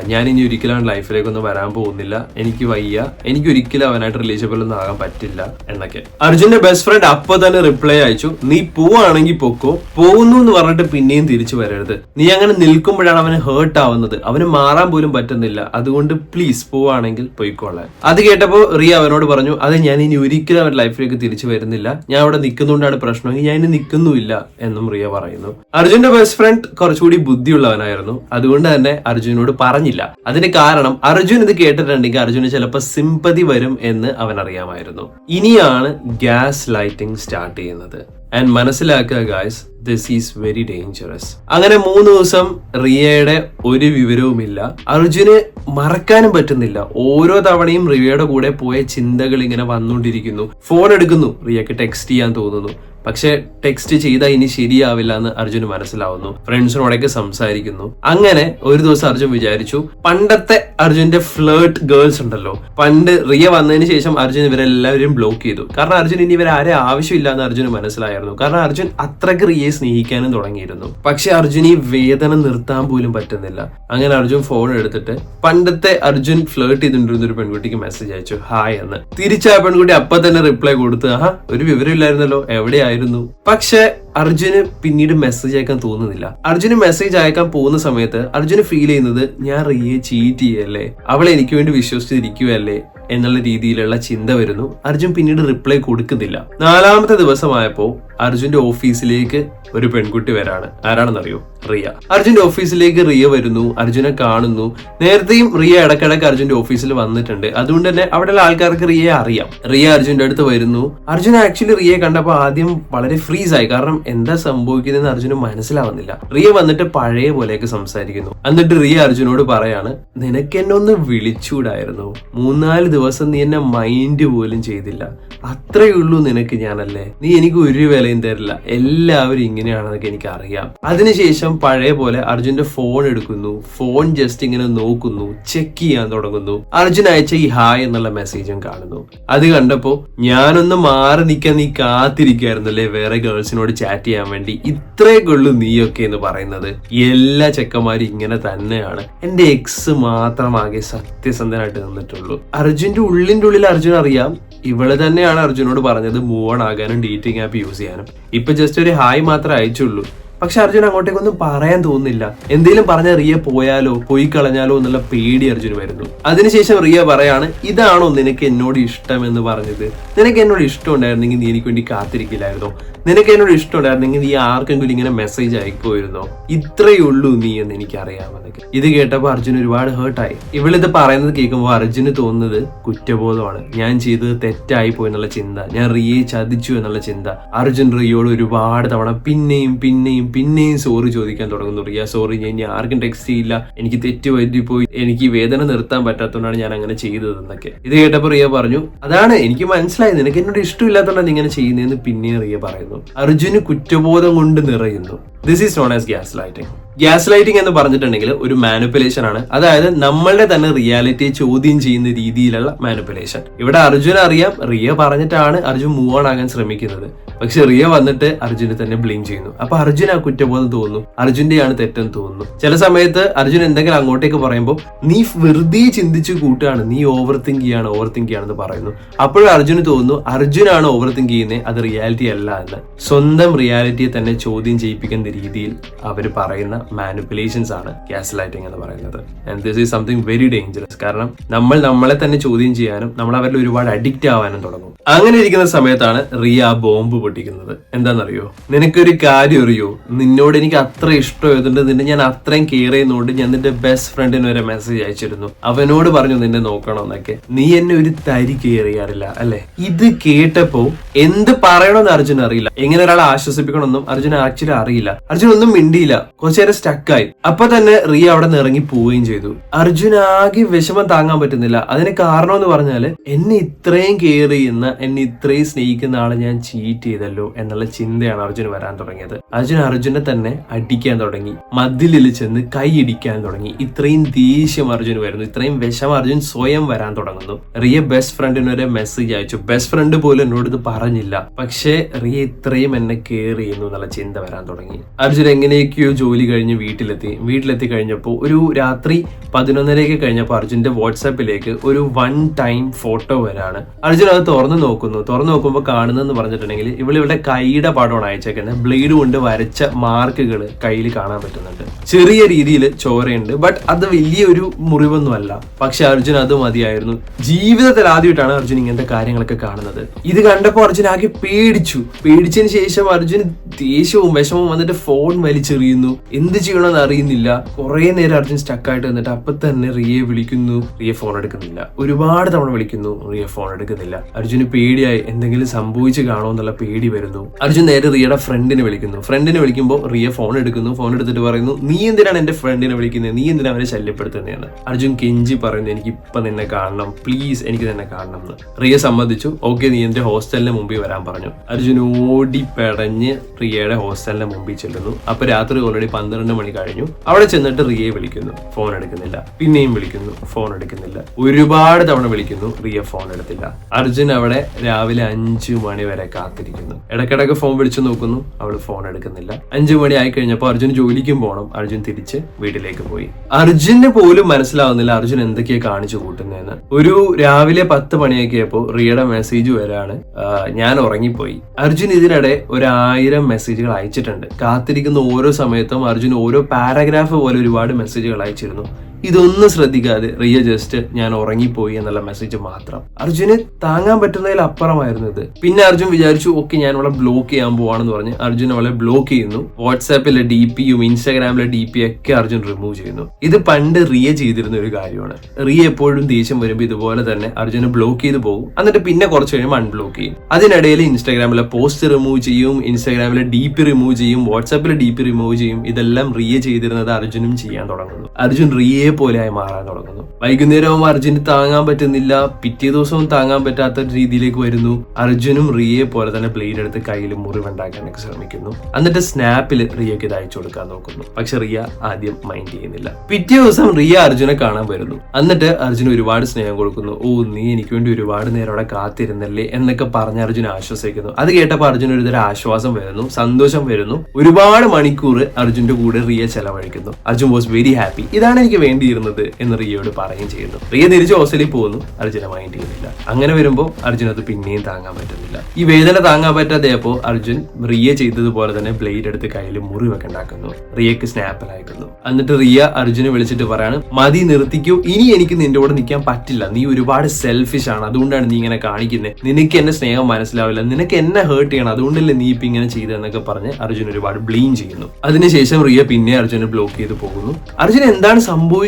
ഞാൻ ഇനി ഒരിക്കലും ലൈഫിലേക്കൊന്നും വരാൻ പോകുന്നില്ല. എനിക്ക് വയ്യ. എനിക്ക് ഒരിക്കലും അവനായിട്ട് റിലേഷൻഷിപ്പിൽ ഒന്നും ആകാൻ പറ്റില്ല എന്നൊക്കെ. അർജുന്റെ ബെസ്റ്റ് ഫ്രണ്ട് അപ്പൊ തന്നെ റിപ്ലൈ അയച്ചു. നീ പോവാണെങ്കിൽ പൊക്കോ. പോകുന്നു എന്ന് പറഞ്ഞിട്ട് പിന്നെയും തിരിച്ചു വരരുത്. നീ അങ്ങനെ നിൽക്കുമ്പോഴാണ് അവന് ഹേർട്ട് ആവുന്നത്. അവന് മാറാൻ പോലും പറ്റുന്നില്ല. അതുകൊണ്ട് പ്ലീസ് പോവാണെങ്കിൽ പോയിക്കോളാൻ. അത് കേട്ടപ്പോ റിയ അവനോട് പറഞ്ഞു അത് ഞാൻ ഇനി ഒരിക്കലും അവൻ ലൈഫിലേക്ക് തിരിച്ചു വരുന്നില്ല. ഞാൻ അവിടെ നിൽക്കുന്നതുകൊണ്ടാണ് പ്രശ്നമെങ്കിൽ ഞാൻ ഇനി നിൽക്കുന്നുമില്ല. എന്നും റിയ പറയുന്നു. അർജുന്റെ ബെസ്റ്റ് ഫ്രണ്ട് കുറച്ചുകൂടി ബുദ്ധിയുള്ളവനായിരുന്നു. അതുകൊണ്ട് തന്നെ അർജുനോട് പറഞ്ഞില്ല. അതിന് കാരണം അർജുൻ ഇത് കേട്ടിട്ടുണ്ടെങ്കിൽ അർജുന് ചിലപ്പോൾ സിമ്പതി വരും എന്ന് അവൻ അറിയാമായിരുന്നു ഇനിയാണ് ഗ്യാസ് ലൈറ്റിംഗ് സ്റ്റാർട്ട് ചെയ്യുന്നത്. ആൻഡ് മനസ്സിലാക്കുക guys this is very dangerous അങ്ങനെ മൂന്ന് ദിവസം റിയയുടെ ഒരു വിവരവുമില്ല. അർജുന് മറക്കാനും പറ്റുന്നില്ല. ഓരോ തവണയും റിയയുടെ കൂടെ പോയ ചിന്തകൾ ഇങ്ങനെ വന്നുകൊണ്ടിരിക്കുന്നു. ഫോൺ എടുക്കുന്നു. റിയക്ക് ടെക്സ്റ്റ് ചെയ്യാൻ തോന്നുന്നു. പക്ഷെ ടെക്സ്റ്റ് ചെയ്താൽ ഇനി ശരിയാവില്ല എന്ന് അർജുന് മനസ്സിലാവുന്നു. ഫ്രണ്ട്സിനോടൊക്കെ സംസാരിക്കുന്നു. അങ്ങനെ ഒരു ദിവസം അർജുൻ വിചാരിച്ചു പണ്ടത്തെ അർജുന്റെ ഫ്ലേർട്ട് ഗേൾസ് ഉണ്ടല്ലോ പണ്ട് റിയ വന്നതിന് ശേഷം അർജുൻ ഇവരെല്ലാവരും ബ്ലോക്ക് ചെയ്തു. കാരണം അർജുൻ ഇനി ഇവരെ ആരെ ആവശ്യമില്ല എന്ന് അർജുന് മനസ്സിലായിരുന്നു. കാരണം അർജുൻ അത്രയ്ക്ക് റിയയെ സ്നേഹിക്കാനും തുടങ്ങിയിരുന്നു. പക്ഷെ അർജുൻ ഈ വേദന നിർത്താൻ പോലും പറ്റുന്നില്ല. അങ്ങനെ അർജുൻ ഫോൺ എടുത്തിട്ട് പണ്ടത്തെ അർജുൻ ഫ്ലേർട്ട് ചെയ്തിട്ടുണ്ട് ഒരു പെൺകുട്ടിക്ക് മെസ്സേജ് അയച്ചു. ഹായ് എന്ന്. തിരിച്ച ആ പെൺകുട്ടി അപ്പൊ തന്നെ റിപ്ലൈ കൊടുത്ത് ആ ഒരു വിവരമില്ലായിരുന്നല്ലോ. എവിടെയായിരുന്നു പക്ഷെ അർജുന് പിന്നീട് മെസ്സേജ് അയക്കാൻ തോന്നുന്നില്ല. അർജുന് മെസ്സേജ് അയക്കാൻ പോകുന്ന സമയത്ത് അർജുന് ഫീൽ ചെയ്യുന്നത് ഞാൻ റിയെ ചീറ്റ് ചെയ്യല്ലേ? അവളെ എനിക്ക് വേണ്ടി വിശ്വസിച്ചിരിക്കുകയല്ലേ? എന്നുള്ള രീതിയിലുള്ള ചിന്ത വരുന്നു. അർജുൻ പിന്നീട് റിപ്ലൈ കൊടുക്കുന്നില്ല. നാലാമത്തെ ദിവസമായപ്പോ അർജുന്റെ ഓഫീസിലേക്ക് ഒരു പെൺകുട്ടി വരാണ്. ആരാണെന്നറിയോ? റിയ. അർജുന്റെ ഓഫീസിലേക്ക് റിയ വരുന്നു അർജുനെ കാണുന്നു. നേരത്തെയും റിയ ഇടക്കിടക്ക് അർജുന്റെ ഓഫീസിൽ വന്നിട്ടുണ്ട്. അതുകൊണ്ട് തന്നെ അവിടെയുള്ള ആൾക്കാർക്ക് റിയയെ അറിയാം. റിയ അർജുന്റെ അടുത്ത് വരുന്നു. അർജുൻ ആക്ച്വലി റിയയെ കണ്ടപ്പോൾ ആദ്യം വളരെ ഫ്രീസ് ആയി കാരണം എന്താ സംഭവിക്കുന്നതെന്ന് അർജുന് മനസ്സിലാവുന്നില്ല. റിയ വന്നിട്ട് പഴയ പോലെയൊക്കെ സംസാരിക്കുന്നു. എന്നിട്ട് റിയ അർജുനോട് പറയാണ് നിനക്ക് എന്നെ ഒന്ന് വിളിച്ചൂടായിരുന്നു. മൂന്നാൽ ദിവസം നീ എന്നെ മൈൻഡ് പോലും ചെയ്തില്ല. അത്രയുള്ളൂ നിനക്ക് ഞാനല്ലേ. നീ എനിക്ക് ഒരു വിലയും തരില്ല. എല്ലാവരും ഇങ്ങനെയാണെന്നൊക്കെ എനിക്ക് അറിയാം അതിനുശേഷം പഴയ പോലെ അർജുന്റെ ഫോൺ എടുക്കുന്നു. ഫോൺ ജസ്റ്റ് ഇങ്ങനെ നോക്കുന്നു. ചെക്ക് ചെയ്യാൻ തുടങ്ങുന്നു. അർജുൻ അയച്ച ഈ ഹായ് എന്നുള്ള മെസ്സേജും കാണുന്നു. അത് കണ്ടപ്പോ ഞാനൊന്ന് മാറി നിൽക്കാൻ നീ കാത്തിരിക്കായിരുന്നല്ലേ വേറെ ഗേൾസിനോട് ചാറ്റ് ചെയ്യാൻ വേണ്ടി? ഇത്രയൊക്കെ ഉള്ളൂ നീയൊക്കെ എന്ന് പറയുന്നത്. എല്ലാ ചെക്കന്മാരും ഇങ്ങനെ തന്നെയാണ്. എന്റെ എക്സ് മാത്രമാകെ സത്യസന്ധനായിട്ട് നിന്നിട്ടുള്ളൂ. അർജുന്റെ ഉള്ളിന്റെ ഉള്ളിൽ അർജുൻ അറിയാം ഇവൾ തന്നെയാണ് അർജുനോട് പറഞ്ഞത് മൂവൺ ആകാനും ഡേറ്റിംഗ് ആപ്പ് യൂസ് ചെയ്യാനും. ഇപ്പൊ ജസ്റ്റ് ഒരു ഹായ് മാത്രമേ അയച്ചുള്ളൂ. പക്ഷെ അർജുൻ അങ്ങോട്ടേക്കൊന്നും പറയാൻ തോന്നുന്നില്ല. എന്തെങ്കിലും പറഞ്ഞ റിയ പോയാലോ പോയി കളഞ്ഞാലോ എന്നുള്ള പേടി അർജുന് വരുന്നു. അതിനുശേഷം റിയ പറയാണ് ഇതാണോ നിനക്ക് എന്നോട് ഇഷ്ടം എന്ന് പറഞ്ഞത്? നിനക്ക് എന്നോട് ഇഷ്ടം ഉണ്ടായിരുന്നെങ്കിൽ നീ എനിക്ക് വേണ്ടി കാത്തിരിക്കില്ലായിരുന്നോ? നിനക്ക് എന്നോട് ഇഷ്ടം ഉണ്ടായിരുന്നെങ്കിൽ നീ ആർക്കെങ്കിലും ഇങ്ങനെ മെസ്സേജ് അയക്കുമായിരുന്നോ? ഇത്രയേ ഉള്ളൂ നീ എന്ന് എനിക്കറിയാമെന്നൊക്കെ. ഇത് കേട്ടപ്പോൾ അർജുൻ ഒരുപാട് ഹേർട്ടായി ഇവളിത് പറയുന്നത് കേൾക്കുമ്പോൾ അർജുന് തോന്നുന്നത് കുറ്റബോധമാണ്. ഞാൻ ചെയ്തത് തെറ്റായി പോയി എന്നുള്ള ചിന്ത. ഞാൻ റിയെ ചതിച്ചു എന്നുള്ള ചിന്ത. അർജുൻ റിയോട് ഒരുപാട് തവണ പിന്നെയും പിന്നെയും പിന്നെയും സോറി ചോദിക്കാൻ തുടങ്ങുന്നു. റിയ സോറി ഞാൻ ഇനി ആർക്കും ടെക്സ്റ്റ് ചെയ്യില്ല. എനിക്ക് തെറ്റ് പോയി എനിക്ക് വേദന നിർത്താൻ പറ്റാത്തതുകൊണ്ടാണ് ഞാൻ അങ്ങനെ ചെയ്തത് എന്നൊക്കെ ഇത് കേട്ടപ്പോൾ റിയ പറഞ്ഞു അതാണ് എനിക്ക് മനസ്സിലായി. നിനക്ക് എന്നോട് ഇഷ്ടമില്ലാത്തതുകൊണ്ടാണ് ഇങ്ങനെ ചെയ്യുന്നതെന്ന് പിന്നെയും റിയ പറയുന്നു. അർജുന് കുറ്റബോധം കൊണ്ട് നിറയുന്നു. This is known as gaslighting gaslighting എന്ന് പറഞ്ഞിട്ടുണ്ടെങ്കിൽ ഒരു മാനിപ്പുലേഷൻ ആണ്. അതായത് നമ്മളുടെ തന്നെ റിയാലിറ്റി ചോദ്യം ചെയ്യുന്ന രീതിയിലുള്ള മാനിപ്പുലേഷൻ ഇവിടെ അർജുൻ അറിയാം. റിയ പറഞ്ഞിട്ടാണ് അർജുൻ മൂവ് ഓൺ ആകാൻ ശ്രമിക്കുന്നത്. പക്ഷെ റിയ വന്നിട്ട് അർജുനെ തന്നെ ബ്ലെയിം ചെയ്യുന്നു. അപ്പൊ അർജുൻ ആ കുറ്റബോധം തോന്നുന്നു. അർജുന്റെയാണ് തെറ്റെന്ന് തോന്നുന്നു. ചില സമയത്ത് അർജുൻ എന്തെങ്കിലും അങ്ങോട്ടേക്ക് പറയുമ്പോൾ നീ വെറുതെ ചിന്തിച്ചു കൂട്ടുകയാണ് നീ ഓവർ തിങ്ക് ചെയ്യാണ് ഓവർ തിങ്ക് ചെയ്യാണെന്ന് പറയുന്നു. അപ്പോഴും അർജുന് തോന്നുന്നു അർജുനാണ് ഓവർ തിങ്ക് ചെയ്യുന്നത് അത് റിയാലിറ്റി അല്ല എന്ന്. സ്വന്തം റിയാലിറ്റിയെ തന്നെ ചോദ്യം ചെയ്യിപ്പിക്കുന്ന രീതിയിൽ അവർ പറയുന്ന മാനിപ്പുലേഷൻസ് ആണ് ഗ്യാസ് ലൈറ്റിംഗ് എന്ന് പറയുന്നത്. And this is something very dangerous കാരണം നമ്മൾ നമ്മളെ തന്നെ ചോദ്യം ചെയ്യാനും നമ്മൾ അവരിൽ ഒരുപാട് അഡിക്റ്റ് ആവാനും തുടങ്ങും. അങ്ങനെ ഇരിക്കുന്ന സമയത്താണ് റിയ ബോംബ് പൊട്ടിക്കുന്നത് എന്താണെന്നറിയോ? നിനക്കൊരു കാര്യം അറിയോ നിന്നോട് എനിക്ക് അത്ര ഇഷ്ടമായതുകൊണ്ട് നിന്നെ ഞാൻ അത്രയും കെയർ ചെയ്യുന്നതുകൊണ്ട് ഞാൻ നിന്റെ ബെസ്റ്റ് ഫ്രണ്ടിന് വരെ മെസ്സേജ് അയച്ചിരുന്നു. അവനോട് പറഞ്ഞു നിന്നെ നോക്കണമെന്നൊക്കെ. നീ എന്നെ ഒരു തരി കെയർ ചെയ്യാറില്ല അല്ലെ? ഇത് കേട്ടപ്പോ എന്ത് പറയണമെന്ന് അർജുൻ അറിയില്ല. എങ്ങനെ ഒരാളെ ആശ്വസിപ്പിക്കണമെന്നും അർജുൻ ആക്ച്വലി അറിയില്ല. അർജുൻ ഒന്നും മിണ്ടിയില്ല. കുറച്ചേരം സ്റ്റക്കായി അപ്പൊ തന്നെ റിയ അവിടെ നിന്ന് ഇറങ്ങി പോവുകയും ചെയ്തു. അർജുൻ ആകെ വിഷമം താങ്ങാൻ പറ്റുന്നില്ല. അതിന് കാരണം എന്ന് പറഞ്ഞാൽ എന്നെ ഇത്രയും കെയർ ചെയ്യുന്ന എന്നെ ഇത്രയും സ്നേഹിക്കുന്ന ആളെ ഞാൻ ചീറ്റ് ചെയ്തല്ലോ എന്നുള്ള ചിന്തയാണ് അർജുന് വരാൻ തുടങ്ങിയത്. അർജുൻ അർജുനെ തന്നെ അടിക്കാൻ തുടങ്ങി. മതിലിൽ ചെന്ന് കൈ ഇടിക്കാൻ തുടങ്ങി. ഇത്രയും ദേഷ്യം അർജുന് വരുന്നു. ഇത്രയും വിഷമം അർജുൻ സ്വയം വരാൻ തുടങ്ങുന്നു. റിയ ബെസ്റ്റ് ഫ്രണ്ടിന് ഒരു മെസ്സേജ് അയച്ചു. ബെസ്റ്റ് ഫ്രണ്ട് പോലും എന്നോട് ഇത് പറഞ്ഞില്ല. പക്ഷേ റിയ ഇത്രയും എന്നെ കെയർ ചെയ്യുന്നു എന്നുള്ള ചിന്ത വരാൻ തുടങ്ങി. അർജുൻ എങ്ങനെയൊക്കെയോ ജോലി കഴിഞ്ഞ് വീട്ടിലെത്തി. വീട്ടിലെത്തി കഴിഞ്ഞപ്പോൾ ഒരു രാത്രി പതിനൊന്നരയ്ക്ക് കഴിഞ്ഞപ്പോൾ അർജുന്റെ വാട്സാപ്പിലേക്ക് ഒരു വൺ ടൈം ഫോട്ടോ വരാണ്. അർജുൻ അത് തുറന്നു നോക്കുന്നു. തുറന്നു നോക്കുമ്പോൾ കാണുന്നതെന്ന് പറഞ്ഞിട്ടുണ്ടെങ്കിൽ ഇവളിവിടെ കൈയുടെ പടമാണ് അയച്ചേക്കുന്നത്. ബ്ലേഡ് കൊണ്ട് വരച്ച മാർക്കുകൾ കയ്യിൽ കാണാൻ പറ്റുന്നുണ്ട്. ചെറിയ രീതിയിൽ ചോരയുണ്ട്. ബട്ട് അത് വലിയൊരു മുറിവൊന്നുമല്ല. പക്ഷെ അർജുൻ അത് മതിയായിരുന്നു. ജീവിതത്തിൽ ആദ്യമായിട്ടാണ് അർജുൻ ഇങ്ങനത്തെ കാര്യങ്ങളൊക്കെ കാണുന്നത്. ഇത് കണ്ടപ്പോൾ അർജുൻ ആകെ പേടിച്ചു. പേടിച്ചതിന് ശേഷം അർജുൻ ദേഷ്യവും വിഷമവും വന്നിട്ട് ഫോൺ വലിച്ചെറിയുന്നു. എന്ത് ചെയ്യണമെന്ന് അറിയുന്നില്ല. കുറെ നേരം അർജുൻ സ്റ്റക്കായിട്ട് വന്നിട്ട് അപ്പൊ തന്നെ റിയെ വിളിക്കുന്നു. റിയ ഫോൺ എടുക്കുന്നില്ല. ഒരുപാട് തവണ വിളിക്കുന്നു. റിയ ഫോൺ എടുക്കുന്നില്ല. അർജുന് പേടിയായി. എന്തെങ്കിലും സംഭവിച്ചു കാണോ എന്നുള്ള പേടി വരുന്നു. അർജുൻ നേരെ റിയയുടെ ഫ്രണ്ടിനെ വിളിക്കുന്നു. ഫ്രണ്ടിനെ വിളിക്കുമ്പോൾ റിയ ഫോൺ എടുക്കുന്നു. ഫോൺ എടുത്തിട്ട് പറയുന്നു നീ എന്തിനാണ് എന്റെ ഫ്രണ്ടിനെ വിളിക്കുന്നത് നീ എന്തിനാണ് അവനെ ശല്യപ്പെടുത്തുന്നതെന്ന് അർജുൻ കെഞ്ചി പറയുന്നു എനിക്ക് ഇപ്പൊ നിന്നെ കാണണം. പ്ലീസ് എനിക്ക് നിന്നെ കാണണം എന്ന് റിയ സമ്മതിച്ചു. ഓക്കെ നീ എന്റെ ഹോസ്റ്റലിന് മുമ്പിൽ വരാൻ പറഞ്ഞു. അർജുൻ ഓടി പെടഞ്ഞ് റിയയുടെ ഹോസ്റ്റലിന് മുമ്പിൽ ചെല്ലുന്നു. അപ്പൊ രാത്രി ഓൾറെഡി പന്ത്രണ്ട് മണി കഴിഞ്ഞു. അവിടെ ചെന്നിട്ട് റിയയെ വിളിക്കുന്നു. ഫോൺ എടുക്കുന്നില്ല. പിന്നെയും വിളിക്കുന്നു. ഫോൺ എടുക്കുന്നില്ല. ഒരുപാട് തവണ വിളിക്കുന്നു. റിയ ഫോൺ എടുത്തില്ല. അർജുൻ അവിടെ രാവിലെ അഞ്ചു മണി വരെ കാത്തിരിക്കുന്നു. ഇടയ്ക്കിടയ്ക്ക് ഫോൺ വിളിച്ചു നോക്കുന്നു. അവൾ ഫോൺ എടുക്കുന്നില്ല. അഞ്ചു മണി ആയി കഴിഞ്ഞപ്പോൾ അർജുൻ ജോലിക്കും പോകണം അർജുൻ തിരിച്ച് വീട്ടിലേക്ക് പോയി. അർജുന് പോലും മനസ്സിലാവുന്നില്ല അർജുൻ എന്തൊക്കെയാ കാണിച്ചു കൂട്ടുന്നതെന്ന്. ഒരു രാവിലെ പത്ത് മണിയൊക്കെ ആയപ്പോൾ റിയയുടെ മെസ്സേജ് വരാണ്. ഞാൻ ഉറങ്ങിപ്പോയി. അർജുൻ ഇതിനിടെ ഒരു ആയിരം മെസ്സേജുകൾ അയച്ചിട്ടുണ്ട്. കാത്തിരിക്കുന്ന ഓരോ സമയത്തും അർജുൻ ഓരോ പാരഗ്രാഫ് പോലെ ഒരുപാട് മെസ്സേജുകൾ അയച്ചിരുന്നു. ഇതൊന്നും ശ്രദ്ധിക്കാതെ റിയ ജസ്റ്റ് ഞാൻ ഉറങ്ങിപ്പോയി എന്നുള്ള മെസ്സേജ് മാത്രം. അർജുന് താങ്ങാൻ പറ്റുന്നതിൽ അപ്പുറമായിരുന്നു ഇത്. പിന്നെ അർജുൻ വിചാരിച്ചു ഓക്കെ ഞാൻ അവളെ ബ്ലോക്ക് ചെയ്യാൻ പോവാണെന്ന് പറഞ്ഞ് അർജുൻ അവളെ ബ്ലോക്ക് ചെയ്യുന്നു. വാട്സാപ്പിലെ ഡി പിയും ഇൻസ്റ്റാഗ്രാമിലെ ഡി പി ഒക്കെ അർജുൻ റിമൂവ് ചെയ്യുന്നു. ഇത് പണ്ട് റിയ ചെയ്തിരുന്ന ഒരു കാര്യമാണ്. റിയ എപ്പോഴും ദേഷ്യം വരുമ്പോൾ ഇതുപോലെ തന്നെ അർജുന് ബ്ലോക്ക് ചെയ്ത് പോകും. എന്നിട്ട് പിന്നെ കുറച്ച് കഴിയുമ്പോൾ അൺബ്ലോക്ക് ചെയ്യും. അതിനിടയിൽ ഇൻസ്റ്റാഗ്രാമിലെ പോസ്റ്റ് റിമൂവ് ചെയ്യും ഇൻസ്റ്റാഗ്രാമിലെ ഡി പി റിമൂവ് ചെയ്യും വാട്സാപ്പിലെ ഡി പി റിമൂവ് ചെയ്യും. ഇതെല്ലാം റിയ ചെയ്തിരുന്നത് അർജുനും ചെയ്യാൻ തുടങ്ങുന്നു. അർജുൻ റിയയെ പോലെയായി മാറാൻ തുടങ്ങുന്നു. വൈകുന്നേരവും അർജുന് താങ്ങാൻ പറ്റുന്നില്ല. പിറ്റേ ദിവസവും താങ്ങാൻ പറ്റാത്ത രീതിയിലേക്ക് വരുന്നു. അർജുനും റിയയെ പോലെ തന്നെ ബ്ലേഡ് എടുത്ത് കയ്യിൽ മുറിവുണ്ടാക്കാനൊക്കെ ശ്രമിക്കുന്നു. എന്നിട്ട് സ്നാപ്പിൽ റിയക്ക് ഇത് അയച്ചു കൊടുക്കാൻ നോക്കുന്നു. പക്ഷെ റിയ ആദ്യം മൈൻഡ് ചെയ്യുന്നില്ല. പിറ്റേ ദിവസം റിയ അർജുനെ കാണാൻ വരുന്നു. എന്നിട്ട് അർജുന് ഒരുപാട് സ്നേഹം കൊടുക്കുന്നു. ഓ നീ എനിക്ക് വേണ്ടി ഒരുപാട് നേരം അവിടെ കാത്തിരുന്നല്ലേ? എന്നൊക്കെ പറഞ്ഞ് അർജുൻ ആശ്വസിക്കുന്നു. അത് കേട്ടപ്പോൾ അർജുൻ ഒരുതരം ആശ്വാസം വരുന്നു സന്തോഷം വരുന്നു. ഒരുപാട് മണിക്കൂർ അർജുന്റെ കൂടെ റിയ ചെലവഴിക്കുന്നു. അർജുൻ വാസ് വെരി ഹാപ്പി ഇതാണ് എനിക്ക് വേണ്ടിയിരുന്നത് എന്ന് റിയയോട് പറയുകയും ചെയ്യുന്നു. റിയ തിരിച്ച് ഹോസ്റ്റലിൽ പോകുന്നു. അർജുന മൈൻഡ് ചെയ്യുന്നില്ല. അങ്ങനെ വരുമ്പോൾ അർജുൻ അത് പിന്നെയും താങ്ങാൻ പറ്റുന്നില്ല. ഈ വേദന താങ്ങാൻ പറ്റാതെയപ്പോൾ അർജുൻ റിയ ചെയ്തതുപോലെ തന്നെ ബ്ലേഡ് എടുത്ത് കയ്യിൽ മുറിവൊക്കെ ഉണ്ടാക്കുന്നു. റിയക്ക് സ്നാപ്പിൽ അയക്കുന്നു. എന്നിട്ട് റിയ അർജുനെ വിളിച്ചിട്ട് പറയാണ് മതി നിർത്തിക്കൂ. ഇനി എനിക്ക് നിന്റെ കൂടെ നിൽക്കാൻ പറ്റില്ല. നീ ഒരുപാട് സെൽഫിഷ് ആണ്. അതുകൊണ്ടാണ് നീ ഇങ്ങനെ കാണിക്കുന്നത് നിനക്ക് എന്നെ സ്നേഹം മനസ്സിലാവില്ല. നിനക്ക് എന്നെ ഹേർട്ട് ചെയ്യണം. അതുകൊണ്ടല്ലേ നീ ഇപ്പൊ ഇങ്ങനെ ചെയ്തതെന്നൊക്കെ പറഞ്ഞ് അർജുൻ ഒരുപാട് ബ്ലീം ചെയ്യുന്നു. അതിനുശേഷം റിയ പിന്നെ അർജുനെ ബ്ലോക്ക് ചെയ്ത് പോകുന്നു. അർജുൻ എന്താണ്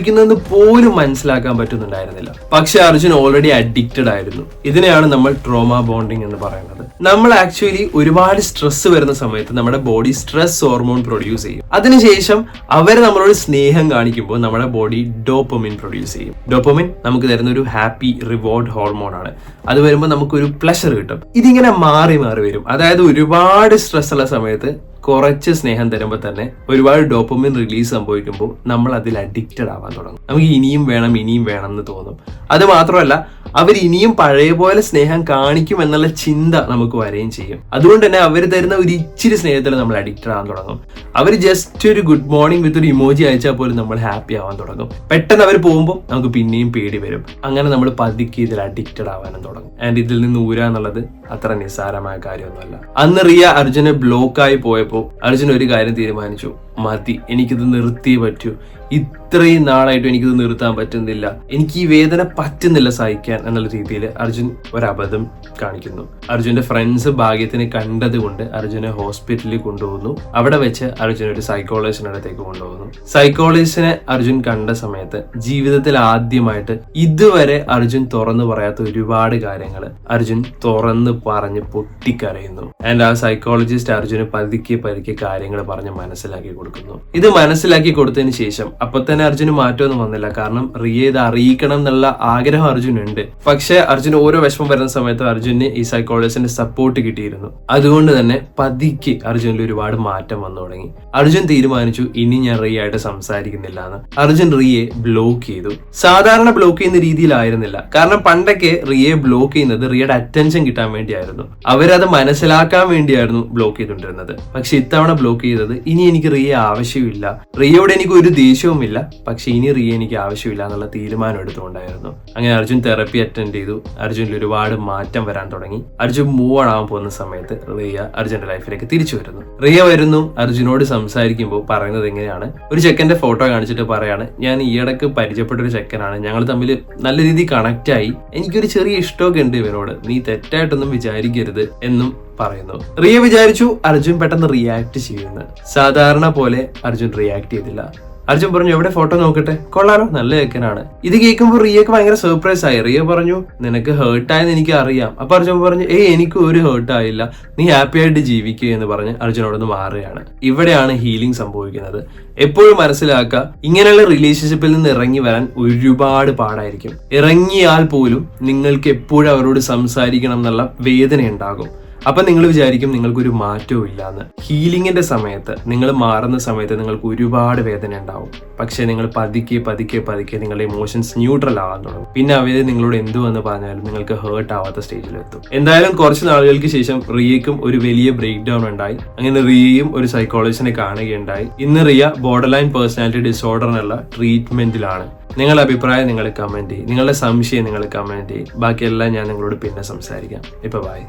സംഭവിക്കുന്നതെന്ന് പോലും മനസ്സിലാക്കാൻ പറ്റുന്നുണ്ടായിരുന്നില്ല. പക്ഷെ അർജുൻ ഓൾറെഡി അഡിക്റ്റഡ് ആയിരുന്നു. ഇതിനെയാണ് നമ്മൾ ട്രോമ ബോണ്ടിങ് എന്ന് പറയുന്നത്. നമ്മൾ ആക്ച്വലി ഒരുപാട് സ്ട്രെസ് വരുന്ന സമയത്ത് നമ്മുടെ ബോഡി സ്ട്രെസ് ഹോർമോൺ പ്രൊഡ്യൂസ് ചെയ്യും. അതിനുശേഷം അവർ നമ്മളോട് സ്നേഹം കാണിക്കുമ്പോൾ നമ്മുടെ ബോഡി ഡോപ്പമിൻ പ്രൊഡ്യൂസ് ചെയ്യും. ഡോപ്പമിൻ നമുക്ക് തരുന്ന ഒരു ഹാപ്പി റിവാർഡ് ഹോർമോൺ ആണ്. അത് വരുമ്പോൾ നമുക്കൊരു പ്ലഷർ കിട്ടും. ഇതിങ്ങനെ മാറി മാറി വരും. അതായത് ഒരുപാട് സ്ട്രെസ് ഉള്ള സമയത്ത് കുറച്ച് സ്നേഹം തരുമ്പോൾ തന്നെ ഒരുപാട് ഡോപ്പമിൻ റിലീസ് സംഭവിക്കുമ്പോൾ നമ്മൾ അതിൽ അഡിക്റ്റഡ് ആവാൻ തുടങ്ങും. നമുക്ക് ഇനിയും വേണം ഇനിയും വേണം എന്ന് തോന്നും. അത് മാത്രമല്ല അവർ ഇനിയും പഴയ പോലെ സ്നേഹം കാണിക്കും എന്നുള്ള ചിന്ത നമുക്ക് വരികയും ചെയ്യും. അതുകൊണ്ട് തന്നെ അവർ തരുന്ന ഒരു ഇച്ചിരി സ്നേഹത്തിൽ നമ്മൾ അഡിക്റ്റഡ് ആവാൻ തുടങ്ങും. അവർ ജസ്റ്റ് ഒരു ഗുഡ് മോർണിംഗ് വിത്ത് ഒരു ഇമോജി അയച്ചാൽ പോലും നമ്മൾ ഹാപ്പി ആവാൻ തുടങ്ങും. പെട്ടെന്ന് അവർ പോകുമ്പോൾ നമുക്ക് പിന്നെയും പേടി വരും. അങ്ങനെ നമ്മൾ പതുക്കെ ഇതിൽ അഡിക്റ്റഡ് ആവാനും തുടങ്ങും. ആൻഡ് ഇതിൽ നിന്ന് ഊരാന്നുള്ളത് അത്ര നിസ്സാരമായ കാര്യമൊന്നുമല്ല. അന്ന് റിയ അർജുനെ ബ്ലോക്കായി പോയപ്പോൾ അർജുൻ ഒരു കാര്യം തീരുമാനിച്ചു. മതി. എനിക്കിത് നിർത്തിയേ പറ്റൂ. ഇത്രയും നാളായിട്ടും എനിക്കിത് നിർത്താൻ പറ്റുന്നില്ല. എനിക്ക് ഈ വേദന പറ്റുന്നില്ല സഹിക്കാൻ എന്നുള്ള രീതിയിൽ അർജുൻ ഒരബദ്ധം കാണിക്കുന്നു. അർജുന്റെ ഫ്രണ്ട്സ് ഭാഗ്യത്തിന് കണ്ടതുകൊണ്ട് അർജുനെ ഹോസ്പിറ്റലിൽ കൊണ്ടുപോകുന്നു. അവിടെ വെച്ച് അർജുൻ ഒരു സൈക്കോളജിസ്റ്റിന്റെ അടുത്തേക്ക് കൊണ്ടുപോകുന്നു. സൈക്കോളജിസ്റ്റിനെ അർജുൻ കണ്ട സമയത്ത് ജീവിതത്തിൽ ആദ്യമായിട്ട് ഇതുവരെ അർജുൻ തുറന്നു പറയാത്ത ഒരുപാട് കാര്യങ്ങൾ അർജുൻ തുറന്ന് പറഞ്ഞ് പൊട്ടിക്കരയുന്നു. ആൻഡ് ആ സൈക്കോളജിസ്റ്റ് അർജുന് പതുക്കെ പതുക്കെ കാര്യങ്ങൾ പറഞ്ഞ് മനസ്സിലാക്കി കൊടുക്കുന്നു. ഇത് മനസ്സിലാക്കി കൊടുത്തതിന് ശേഷം അപ്പൊ തന്നെ അർജുന് മാറ്റമൊന്നും വന്നില്ല. കാരണം റിയ ഇത് അറിയിക്കണം എന്നുള്ള ആഗ്രഹം അർജുനുണ്ട്. പക്ഷെ അർജുൻ ഓരോ വിഷമം വരുന്ന സമയത്തും അർജുന് ഈ സൈക്കോളജിസ്റ്റിന്റെ സപ്പോർട്ട് കിട്ടിയിരുന്നു. അതുകൊണ്ട് തന്നെ പതിക്ക് അർജുനിൽ ഒരുപാട് മാറ്റം വന്നു തുടങ്ങി. അർജുൻ തീരുമാനിച്ചു ഇനി ഞാൻ റിയ ആയിട്ട് സംസാരിക്കുന്നില്ല എന്ന് അർജുൻ റിയെ ബ്ലോക്ക് ചെയ്തു. സാധാരണ ബ്ലോക്ക് ചെയ്യുന്ന രീതിയിലായിരുന്നില്ല. കാരണം പണ്ടൊക്കെ റിയെ ബ്ലോക്ക് ചെയ്യുന്നത് റിയയുടെ അറ്റൻഷൻ കിട്ടാൻ വേണ്ടിയായിരുന്നു. അവരത് മനസ്സിലാക്കാൻ വേണ്ടിയായിരുന്നു ബ്ലോക്ക് ചെയ്തുകൊണ്ടിരുന്നത്. പക്ഷെ ഇത്തവണ ബ്ലോക്ക് ചെയ്തത് ഇനി എനിക്ക് റിയ ആവശ്യമില്ല. റിയയോട് എനിക്ക് ഒരു ദേഷ്യവുമില്ല. പക്ഷെ ഇനി റിയ എനിക്ക് ആവശ്യമില്ല എന്നുള്ള തീരുമാനം എടുത്തുകൊണ്ടായിരുന്നു. അങ്ങനെ അർജുൻ തെറപ്പി അറ്റൻഡ് ചെയ്തു. അർജുനിൽ ഒരുപാട് മാറ്റം വരാൻ തുടങ്ങി. അർജുൻ മൂവ് ആവാൻ പോകുന്ന സമയത്ത് റിയ അർജുന്റെ ലൈഫിലേക്ക് തിരിച്ചു വരുന്നു. റിയ വരുന്നു അർജുനോട് സംസാരിക്കുമ്പോൾ പറയുന്നത് എങ്ങനെയാണ്? ഒരു ചെക്കന്റെ ഫോട്ടോ കാണിച്ചിട്ട് പറയാണ് ഞാൻ ഈ ഈയിടക്ക് പരിചയപ്പെട്ട ഒരു ചെക്കനാണ്. ഞങ്ങൾ തമ്മിൽ നല്ല രീതിയിൽ കണക്ട് ആയി. എനിക്കൊരു ചെറിയ ഇഷ്ടമൊക്കെ ഉണ്ട് ഇവനോട്. നീ തെറ്റായിട്ടൊന്നും വിചാരിക്കരുത് എന്നും പറയുന്നു. റിയ വിചാരിച്ചു അർജുൻ പെട്ടെന്ന് റിയാക്ട് ചെയ്യുന്നു. സാധാരണ പോലെ അർജുൻ റിയാക്ട് ചെയ്തില്ല. അർജുൻ പറഞ്ഞു എവിടെ ഫോട്ടോ നോക്കട്ടെ? കൊള്ളാലോ നല്ല ചെക്കനാണ് ഇത് കേൾക്കുമ്പോൾ റിയക്ക് ഭയങ്കര സർപ്രൈസ് ആയി. റിയ പറഞ്ഞു നിനക്ക് ഹേർട്ടായെന്ന് എനിക്ക് അറിയാം. അപ്പൊ അർജുൻ പറഞ്ഞു ഏയ് എനിക്ക് ഒരു ഹേർട്ട് ആയില്ല. നീ ഹാപ്പി ആയിട്ട് ജീവിക്കുക എന്ന് പറഞ്ഞ് അർജുനോടൊന്ന് മാറുകയാണ്. ഇവിടെയാണ് ഹീലിംഗ് സംഭവിക്കുന്നത്. എപ്പോഴും മനസ്സിലാക്കുക ഇങ്ങനെയുള്ള റിലേഷൻഷിപ്പിൽ നിന്ന് ഇറങ്ങി വരാൻ ഒരുപാട് പാടായിരിക്കും. ഇറങ്ങിയാൽ പോലും നിങ്ങൾക്ക് എപ്പോഴും അവരോട് സംസാരിക്കണം എന്നുള്ള വേദന ഉണ്ടാകും. അപ്പൊ നിങ്ങൾ വിചാരിക്കും നിങ്ങൾക്കൊരു മാറ്റവും ഇല്ലാന്ന്. ഹീലിംഗിന്റെ സമയത്ത് നിങ്ങൾ മാറുന്ന സമയത്ത് നിങ്ങൾക്ക് ഒരുപാട് വേദന ഉണ്ടാവും. പക്ഷെ നിങ്ങൾ പതുക്കെ പതുക്കെ പതുക്കെ നിങ്ങളുടെ ഇമോഷൻസ് ന്യൂട്രൽ ആവാൻ തുടങ്ങും. പിന്നെ അവർ നിങ്ങളോട് എന്തു വന്ന് പറഞ്ഞാലും നിങ്ങൾക്ക് ഹേർട്ട് ആവാത്ത സ്റ്റേജിലെത്തും എന്തായാലും കുറച്ച് നാളുകൾക്ക് ശേഷം റിയയ്ക്കും ഒരു വലിയ ബ്രേക്ക് ഡൗൺ ഉണ്ടായി. അങ്ങനെ റിയയും ഒരു സൈക്കോളജിസ്റ്റിനെ കാണുകയുണ്ടായി. ഇന്ന് റിയ ബോർഡർ ലൈൻ പേഴ്സണാലിറ്റി ഡിസോർഡറിനുള്ള ട്രീറ്റ്മെന്റിലാണ് നിങ്ങളുടെ അഭിപ്രായം നിങ്ങൾ കമന്റ് ചെയ്യും. നിങ്ങളുടെ സംശയം നിങ്ങൾ കമന്റ് ചെയ്യും. ബാക്കിയെല്ലാം ഞാൻ നിങ്ങളോട് പിന്നെ സംസാരിക്കാം. ഇപ്പൊ ബൈ